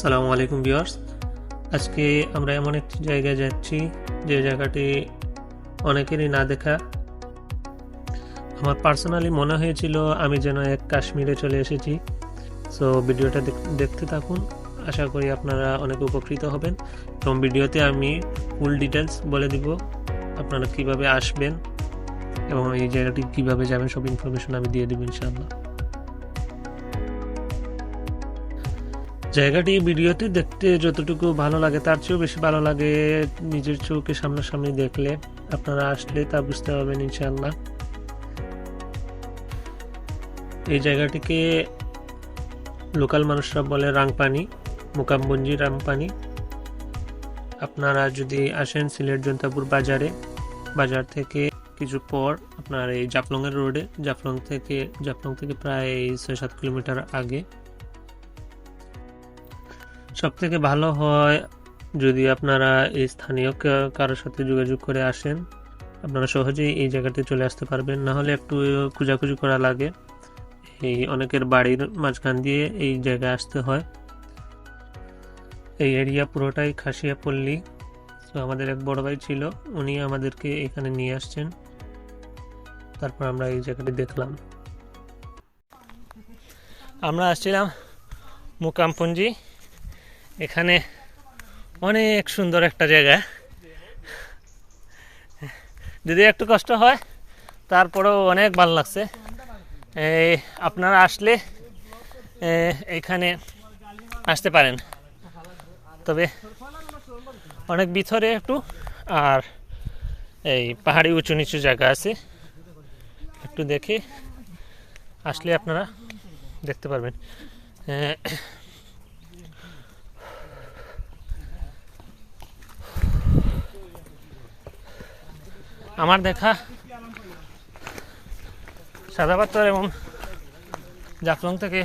আসসালামু আলাইকুম ভিউয়ার্স। আজকে আমরা এমন একটি জায়গায় যাচ্ছি, যে জায়গাটি অনেকেরই না দেখা। আমার পার্সোনালি মনে হয়েছিল আমি যেন এক কাশ্মীরে চলে এসেছি। সো ভিডিওটা দেখ- দেখতে থাকুন। আশা করি আপনারা অনেক উপকৃত হবেন। এবং ভিডিওতে আমি ফুল ডিটেলস বলে দিব, আপনারা কীভাবে আসবেন এবং এই জায়গাটি কীভাবে যাবেন, সব ইনফরমেশন আমি দিয়ে দেবো ইনশাআল্লাহ। জায়গাটি ভিডিওতে দেখতে যতটুকু ভালো লাগে তার চেয়েও বেশি ভালো লাগে নিজের চোখে সামনাসামনি দেখলে আপনারা আসলে তা বুঝতে পারবেন ইনশাআল্লাহ। এই জায়গাটিকে লোকাল মানুষরা বলে রাংপানি মোকামবঞ্জি রাংপানি। আপনারা যদি আসেন সিলেট জন্তাপুর বাজারে, বাজার থেকে কিছু পর আপনার এই জাফলংয়ের রোডে, জাফলং থেকে জাফলং থেকে প্রায় ছয় সাত কিলোমিটার আগে সব থেকে ভালো হয় যদি আপনারা এই স্থানীয় কারোর সাথে যোগাযোগ করে আসেন, আপনারা সহজেই এই জায়গাতে চলে আসতে পারবেন। না হলে একটু খোঁজাখুঁজি করা লাগে। এই অনেকের বাড়ির মাঝখান দিয়ে এই জায়গায় আসতে হয়। এই এরিয়া পুরোটাই খাসিয়া পল্লী তো আমাদের এক বড় ভাই ছিল, উনি আমাদেরকে এখানে নিয়ে আসছেন। তারপর আমরা এই জায়গাটি দেখলাম। আমরা আসছিলাম মুকামপুঞ্জি। এখানে অনেক সুন্দর একটা জায়গা। যদি একটু কষ্ট হয় তারপরেও অনেক ভালো লাগছে। এই আপনারা আসলে এ, এইখানে আসতে পারেন। তবে অনেক ভিতরে একটু আর এই পাহাড়ি উঁচু নিচু জায়গা আছে। একটু দেখে আসলে আপনারা দেখতে পারবেন। আমার দেখা সাদা পাথর এবং জাফলং থেকে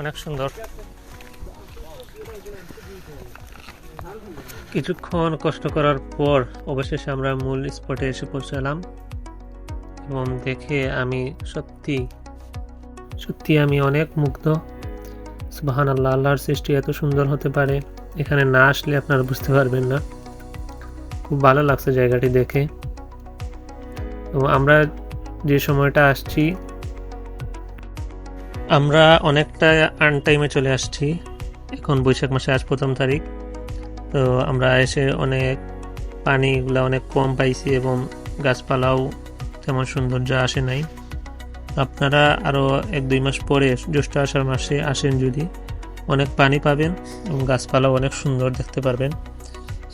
অনেক সুন্দর। কিছুক্ষণ কষ্ট করার পর অবশেষে আমরা মূল স্পটে এসে পৌঁছালাম এবং দেখে আমি সত্যি সত্যি আমি অনেক মুগ্ধ। সুবাহান আল্লাহ আল্লাহর সৃষ্টি এত সুন্দর হতে পারে, এখানে না আসলে আপনারা বুঝতে পারবেন না। খুব ভালো লাগছে জায়গাটি দেখে। এবং আমরা যে সময়টা আসছি, আমরা অনেকটা আন টাইমে চলে আসছি। এখন বৈশাখ মাসে আজ প্রথম তারিখ। তো আমরা এসে অনেক পানিগুলো অনেক কম পাইছি এবং গাছপালাও তেমন সৌন্দর্য আসে নাই। আপনারা আরও এক দুই মাস পরে জ্যৈষ্ঠ আষাঢ় মাসে আসেন যদি। অনেক পানি পাবেন এবং গাছপালাও অনেক সুন্দর দেখতে পারবেন।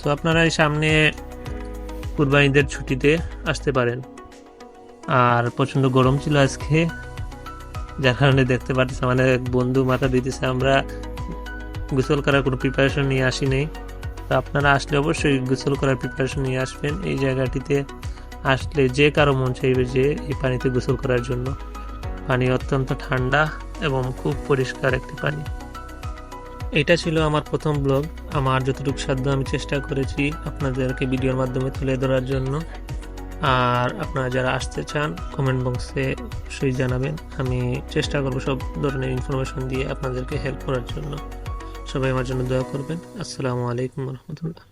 সো আপনারা এই সামনে কুরবানিদের ছুটিতে আসতে পারেন। আর প্রচণ্ড গরম ছিল আজকে, যার কারণে দেখতে পাচ্ছি আমাদের এক বন্ধু মাথা দিতেছে, আমরা গোসল করার কোনো প্রিপারেশন নিয়ে আসি নেই। তো আপনারা আসলে অবশ্যই গোসল করার প্রিপারেশন নিয়ে আসবেন এই জায়গাটিতে। আসলে যে কারও মন চাইবে যে এই পানিতে গোসল করার জন্য। পানি অত্যন্ত ঠান্ডা এবং খুব পরিষ্কার একটি পানি। এটা ছিল আমার প্রথম ব্লগ আমার যতটুকু সাধ্য আমি চেষ্টা করেছি আপনাদেরকে ভিডিওর মাধ্যমে তুলে ধরার জন্য। আর আপনারা যারা আসতে চান কমেন্ট বক্সে অবশ্যই জানাবেন। আমি চেষ্টা করব সব ধরনের ইনফরমেশন দিয়ে আপনাদেরকে হেল্প করার জন্য। সবাই আমার জন্য দোয়া করবেন। আসসালামু আলাইকুম রহমতুল্লাহ।